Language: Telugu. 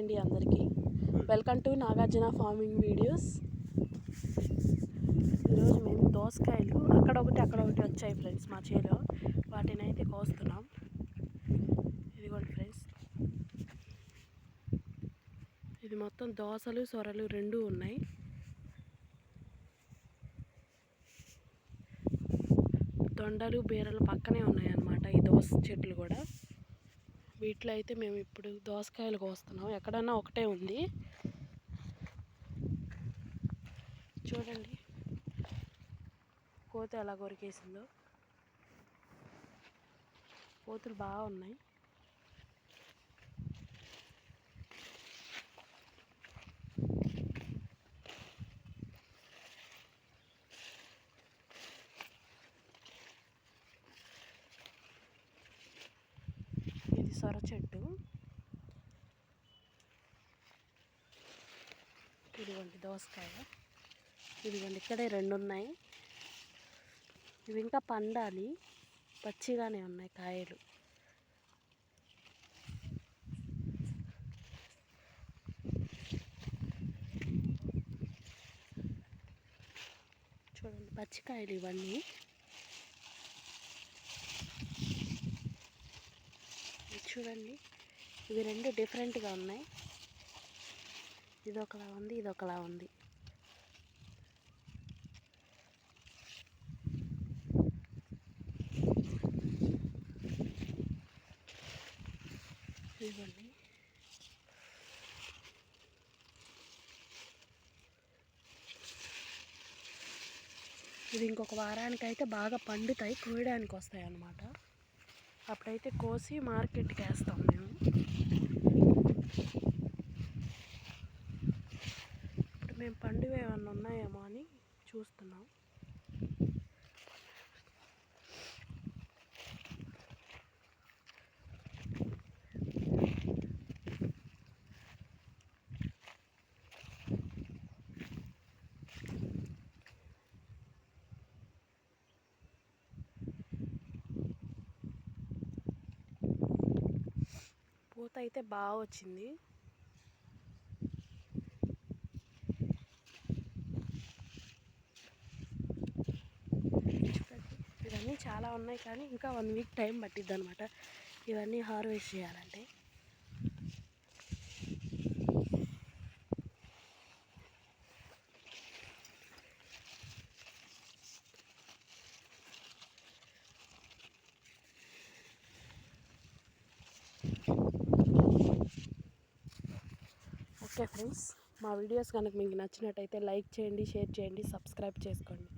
అండి అందరికీ. Welcome to Nagarjuna farming videos ఈరోజు మేము దోసకాయలు అక్కడ ఒకటి అక్కడ ఒకటి వచ్చాయి ఫ్రెండ్స్ మా చేలో. వాటిని అయితే కోస్తున్నాం. ఇదిగోండి ఫ్రెండ్స్ ఇది మొత్తం దోసలు సొరలు రెండు ఉన్నాయి. దొండలు బీరలు పక్కనే ఉన్నాయన్నమాట ఈ దోస చెట్లు కూడా. వీటిలో అయితే మేము ఇప్పుడు దోసకాయలు కోస్తున్నాం. ఎక్కడన్నా ఒకటే ఉంది. చూడండి. కోత ఎలా కొరికేసిందో. కోతులు బాగా ఉన్నాయి సొర చెట్టు. ఇదిగోండి దోసకాయ. ఇదిగోండి ఇక్కడే రెండు ఉన్నాయి ఇవి ఇంకా పండాలి. పచ్చిగానే ఉన్నాయి కాయలు. చూడండి పచ్చికాయలు ఇవన్నీ. చూడండి. ఇవి రెండు డిఫరెంట్గా ఉన్నాయి. ఇది ఒకలా ఉంది ఇది ఒకలా ఉంది. ఇదిగోండి. ఇది ఇంకొక వారానికి అయితే బాగా పండుతాయి కోయడానికి వస్తాయి అన్నమాట అప్పుడైతే కోసి మార్కెట్కి వేస్తాం మేము. ఇప్పుడు మేము పండుగ ఏమన్నా ఉన్నాయేమో అని చూస్తున్నాం. పూత అయితే బాగా వచ్చింది. ఇవన్నీ చాలా ఉన్నాయి కానీ ఇంకా వన్ వీక్ టైం పట్టిద్ది అనమాట ఇవన్నీ హార్వెస్ట్ చేయాలంటే. ఓకే ఫ్రెండ్స్ మా వీడియోస్ కనుక మీకు నచ్చినట్టయితే లైక్ చేయండి షేర్ చేయండి సబ్స్క్రైబ్ చేసుకోండి.